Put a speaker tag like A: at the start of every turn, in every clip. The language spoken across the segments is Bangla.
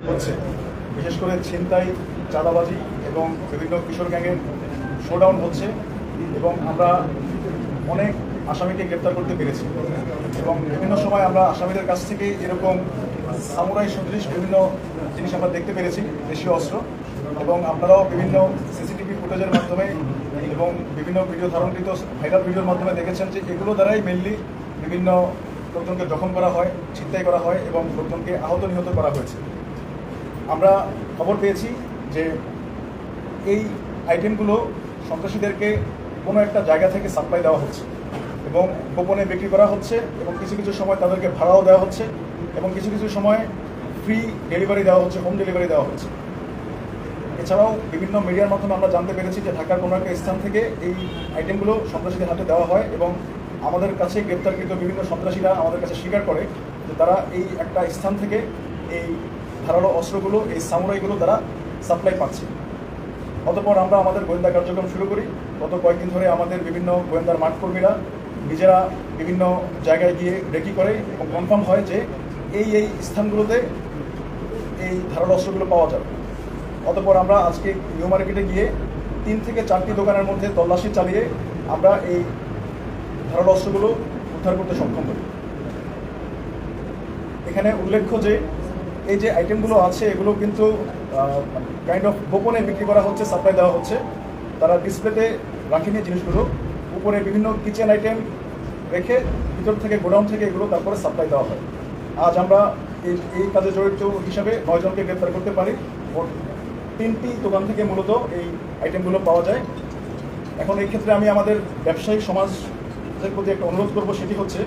A: হচ্ছে। বিশেষ করে ছিনতাই, চাঁদাবাজি এবং বিভিন্ন কিশোর গ্যাংয়ের শোডাউন হচ্ছে এবং আমরা অনেক আসামিকে গ্রেপ্তার করতে পেরেছি। এবং বিভিন্ন সময় আমরা আসামিদের কাছ থেকে এরকম সামুরাই সদৃশ বিভিন্ন জিনিস আমরা দেখতে পেরেছি, দেশীয় অস্ত্র। এবং আপনারাও বিভিন্ন সিসিটিভি ফুটেজের মাধ্যমে এবং বিভিন্ন ভিডিও ধারণকৃত ভাইরাল ভিডিওর মাধ্যমে দেখেছেন যে এগুলো দ্বারাই মেনলি বিভিন্ন লোকজনকে জখম করা হয়, ছিনতাই করা হয় এবং লোকজনকে আহত নিহত করা হয়েছে। আমরা খবর পেয়েছি যে এই আইটেমগুলো সন্ত্রাসীদেরকে কোনো একটা জায়গা থেকে সাপ্লাই দেওয়া হচ্ছে এবং গোপনে বিক্রি করা হচ্ছে এবং কিছু কিছু সময় তাদেরকে ভাড়াও দেওয়া হচ্ছে এবং কিছু কিছু সময় ফ্রি ডেলিভারি দেওয়া হচ্ছে হোম ডেলিভারি দেওয়া হচ্ছে। এছাড়াও বিভিন্ন মিডিয়ার মাধ্যমে আমরা জানতে পেরেছি যে ঢাকার কোনো একটা স্থান থেকে এই আইটেমগুলো সন্ত্রাসীদের হাতে দেওয়া হয় এবং আমাদের কাছে গ্রেপ্তারকৃত বিভিন্ন সন্ত্রাসীরা আমাদের কাছে স্বীকার করে যে তারা এই একটা স্থান থেকে এই ধারালো অস্ত্রগুলো, এই সামুরাইগুলো তারা সাপ্লাই পাচ্ছে। অতপর আমরা আমাদের গোয়েন্দা কার্যক্রম শুরু করি। গত কয়েকদিন ধরে আমাদের বিভিন্ন গোয়েন্দার মাঠকর্মীরা নিজেরা বিভিন্ন জায়গায় গিয়ে রেকি করে এবং কনফার্ম হয় যে এই এই স্থানগুলোতে এই ধারালো অস্ত্রগুলো পাওয়া যাবে। অতপর আমরা আজকে নিউ মার্কেটে গিয়ে তিন থেকে চারটি দোকানের মধ্যে তল্লাশি চালিয়ে আমরা এই ধারালো অস্ত্রগুলো উদ্ধার করতে সক্ষম হই। এখানে উল্লেখ্য যে এই যে আইটেমগুলো আছে, এগুলো কিন্তু কাইন্ড অফ গোপনে বিক্রি করা হচ্ছে সাপ্লাই দেওয়া হচ্ছে। তারা ডিসপ্লেতে রাখেনি জিনিসগুলো। উপরে বিভিন্ন কিচেন আইটেম রেখে ভিতর থেকে, গোডাউন থেকে এগুলো তারপরে সাপ্লাই দেওয়া হয়। আজ আমরা এই এই কাজে জড়িত হিসাবে নয়জনকে গ্রেপ্তার করতে পারি। তিনটি দোকান থেকে মূলত এই আইটেমগুলো পাওয়া যায়। এখন এই ক্ষেত্রে আমি আমাদের ব্যবসায়িক সমাজের প্রতি একটা অনুরোধ করব, সেটি হচ্ছে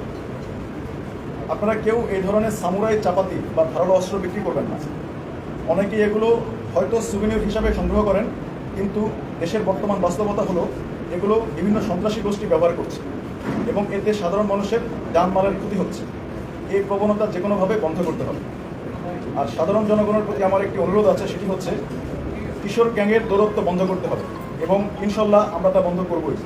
A: আপনারা কেউ এই ধরনের সামুরাই চাপাতি বা ধারালো অস্ত্র বিক্রি করবেন না। অনেকেই এগুলো হয়তো সুবিনিয়র হিসাবে সংগ্রহ করেন, কিন্তু দেশের বর্তমান বাস্তবতা হলো এগুলো বিভিন্ন সন্ত্রাসী গোষ্ঠী ব্যবহার করছে এবং এতে সাধারণ মানুষের যানমালের ক্ষতি হচ্ছে। এই প্রবণতা যে কোনোভাবে বন্ধ করতে হবে। আর সাধারণ জনগণের প্রতি আমার একটি অনুরোধ আছে, সেটি হচ্ছে কিশোর গ্যাংয়ের দৌরত্ব বন্ধ করতে হবে এবং ইনশাল্লাহ আমরা তা বন্ধ করবই।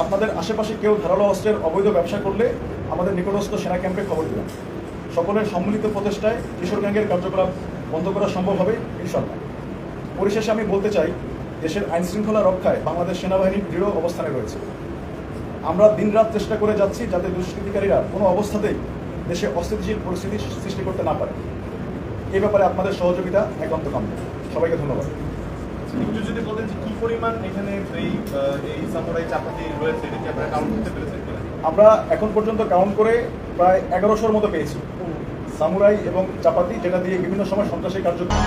A: আপনাদের আশেপাশে কেউ ধারালো অস্ত্রের অবৈধ ব্যবসা করলে আমাদের নিকটস্থ সেনা ক্যাম্পে খবর দিলাম। সকলের সম্মিলিত প্রচেষ্টায় কিশোর গ্যাংয়ের কার্যকলাপ বন্ধ করা সম্ভব হবে ইনশাল্লাহ পরিশেষে আমি বলতে চাই, দেশের আইন শৃঙ্খলা রক্ষায় বাংলাদেশ সেনাবাহিনী দৃঢ় অবস্থানে রয়েছে। আমরা দিনরাত চেষ্টা করে যাচ্ছি যাতে দুষ্কৃতিকারীরা কোনো অবস্থাতেই দেশে অস্থিতিশীল পরিস্থিতি সৃষ্টি করতে না পারে। এ ব্যাপারে আপনাদের সহযোগিতা একান্ত কাম্য। সবাইকে ধন্যবাদ।
B: একটু যদি বলেন যে কি পরিমাণ এখানে এই এই সামুরাই চাপাতি রয়েছে এটা কি আপনারা কাউন্ট করতে পেরেছেন
A: আমরা এখন পর্যন্ত কাউন্ট করে প্রায় এগারোশোর মতো পেয়েছি। সামুরাই এবং চাপাতি, যেটা দিয়ে বিভিন্ন সময় সন্ত্রাসী কার্যক্রম